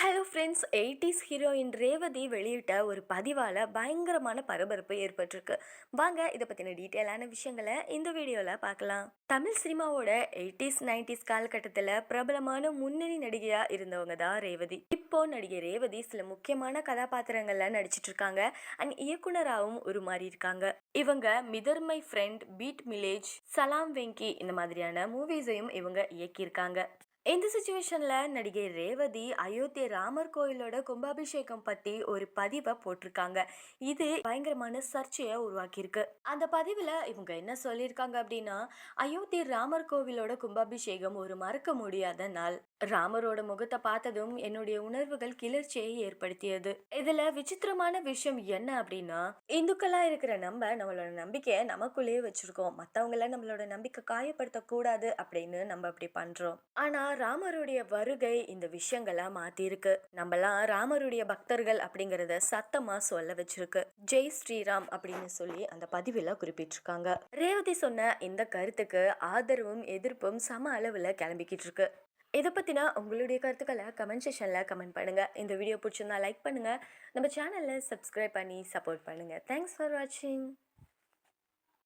Hello friends eighties heroine Revathi வெளியிட்ட ஒரு பதிவால் பயங்கரமான பரபரப்பு ஏற்பட்டிருக்கு. வாங்க இதை பற்றின டீட்டெயிலான விஷயங்களை இந்த வீடியோவில் பார்க்கலாம் தமிழ் சினிமாவோட எயிட்டிஸ் நைன்டிஸ் காலகட்டத்தில் பிரபலமான முன்னணி நடிகையாக இருந்தவங்க தான் ரேவதி. இப்போ நடிகை ரேவதி சில முக்கியமான கதாபாத்திரங்கள்ல நடிச்சிட்டு இருக்காங்க. அண்ட் இயக்குனராகவும் உருமாறி இருக்காங்க. இவங்க மிதர்மை ஃப்ரெண்ட் பீட் மிலேஜ் சலாம் வெங்கி இந்த மாதிரியான மூவிஸையும் இவங்க இயக்கியிருக்காங்க. இந்த சுச்சுவேஷனில் நடிகை ரேவதி அயோத்தி ராமர் கோயிலோட கும்பாபிஷேகம் பற்றி ஒரு பதிவை போட்டிருக்காங்க. இது பயங்கரமான சர்ச்சையை உருவாக்கியிருக்கு. அந்த பதிவில் இவங்க என்ன சொல்லியிருக்காங்க அப்படின்னா அயோத்தி ராமர் கோவிலோட கும்பாபிஷேகம் ஒரு மறக்க முடியாத நாள். ராமரோட முகத்தை பார்த்ததும் என்னுடைய உணர்வுகள் கிளர்ச்சியை ஏற்படுத்தியது. இதுல விசித்திரமான விஷயம் என்ன அப்படின்னா இந்துக்களா இருக்கிற நம்ம நம்மளோட நம்பிக்கையை நமக்குள்ளேயே வச்சிருக்கோம். மத்தவங்கள நம்மளோட நம்பிக்கை காயப்படுத்த கூடாது அப்படின்னு நம்ம அப்படி பண்றோம். ஆனா ராமருடைய வருகை இந்த விஷயங்களை மாத்திருக்கு நம்மலாம் ராமருடைய பக்தர்கள் அப்படிங்கறத சத்தமா சொல்ல வச்சிருக்கு. ஜெய் ஸ்ரீராம் அப்படின்னு சொல்லி அந்த பதிவில் குறிப்பிட்டிருக்காங்க. ரேவதி சொன்ன இந்த கருத்துக்கு ஆதரவும் எதிர்ப்பும் சம அளவில் கிளம்பிக்கிட்டு இருக்கு இதை பற்றினா உங்களுடைய கருத்துக்களை கமெண்ட் செஷனில் கமெண்ட் பண்ணுங்கள் இந்த வீடியோ பிடிச்சிருந்தா லைக் பண்ணுங்கள் நம்ம சேனலில் சப்ஸ்கிரைப் பண்ணி சப்போர்ட் பண்ணுங்கள் தேங்க்ஸ் ஃபார் வாட்சிங்